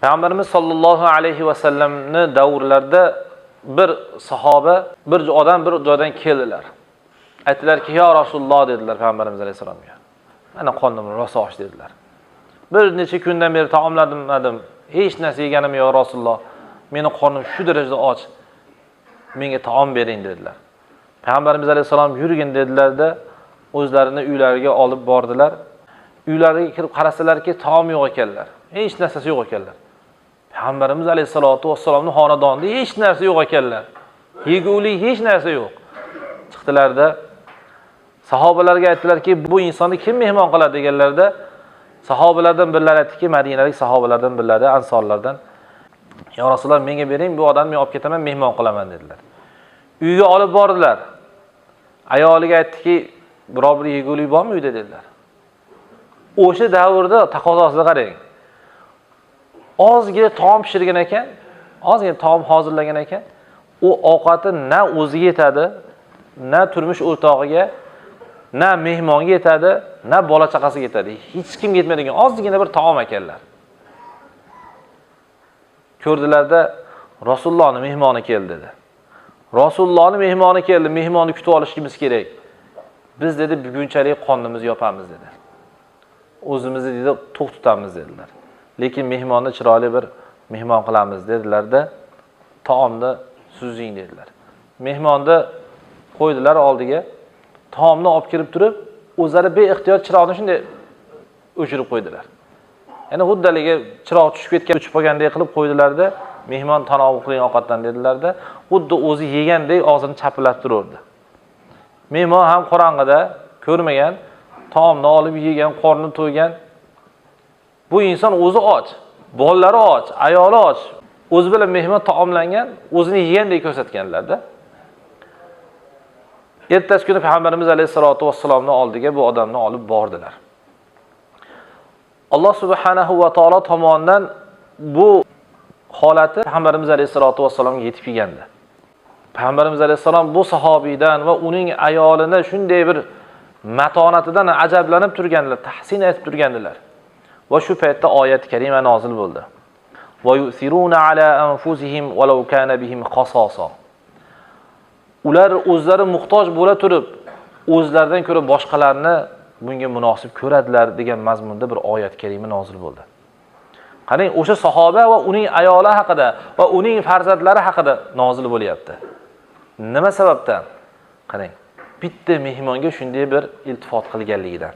payg'ambarimiz sollallohu alayhi vasallamni davrlarida bir sahoba bir odam bir joydan keldilar. Aytdilarki yo rasululloh dedilar payg'ambarimiz alayhissalomga. Mana qornimni rosa och dedilar. Bir necha kundan beri taomlanmadim hech narsa yeganim yo'q rasululloh. Meni qornim shu darajada och. Menga taom bering dedilar. Payg'ambarimiz alayhissalom yurgin dedilarda o'zlarini uylariga olib bordilar. Uylariga kirib qarasalarki taom yo'q ekanlar. Hech narsasi yo'q ekanlar. Payg'ambarimiz alayhissalotu vassalomni xonadonida hech narsa yo'q ekanlar. Yegulik hech narsa yo'q. Chiqdilarda sahobalarga aytdilarki bu insonni kim mehmon qiladi deganlarida sahobalardan birlari aytdiki madinalik sahobalardan birlari ansorlardan yo rasululloh menga bering bu odamni men olib ketaman mehmon qilaman dedilar. Uyga olib bordilar. Ayoliga aytdiki biror bir yegulik bormi uyda? dedilar. O'sha davrda taqozosini qarang. Ozgina taom pishirgan ekan ozgina taom hozirlagan ekan. U ovqati na o'ziga yetadi na turmush o'rtog'iga na mehmonga yetadi na bola chaqasiga yetadi. Hech kimga yetmaydigan ozgina bir taom ekanlar. Ko'rdilarda rasulullohni mehmoni keldi dedi. Rasulullohni mehmoni keldi mehmonni kutib olishimiz kerak. Biz dedi bugunchalik qornimizni yopamiz dedi. O'zimizni dedi to'q tutamiz dedilar. Lekin mehmonni chiroyli bir mehmon qilamiz dedilarda taomni suzing dedilar. Mehmonni qo'ydilar oldiga taomni olib kirib turib o'zlari beixtiyor chiroqni shunday o'chirib qo'ydilar. Ya'ni xuddi haligi chiroq tushib ketgan o'chib qolgandek qilib qo'ydilarda mehmon tanovul qiling ovqatdan dedilarda xuddi o'zi yegandek og'zini chapillatib turaverdi mehmon ham qorong'ida ko'rmagan taomni olib yegan qorni to'ygan bu inson o'zi och bolalari och ayoli och o'zi bilan mehmon taomlangan o'zini yegandek ko'rsatganlarda. Ertasi kuni payg'ambarimiz alayhissalotu vassalomni oldiga bu odamni olib bordilar. Alloh subhanahu va taolo tomonidan bu holati payg'ambarimiz alayhissalotu vassalomga yetib kelgandi. Payg'ambarimiz alayhissalom bu sahobiydan va uning ayolini shunday bir matonatidan ajablanib turgandilar tahsin aytib turgandilar. Va shu paytda oyat karima nozil bo'ldi. Ular o'zlari muhtoj bo'la turib o'zlaridan ko'ra boshqalarni bunga munosib ko'radilar degan mazmunda bir oyat karima nozil bo'ldi. Qarang o'sha sahoba va uning ayoli haqida va uning farzandlari haqida nozil bo'lyapti. Nima sababdan? Qarang bitta mehmonga shunday bir iltifot qilganligidan.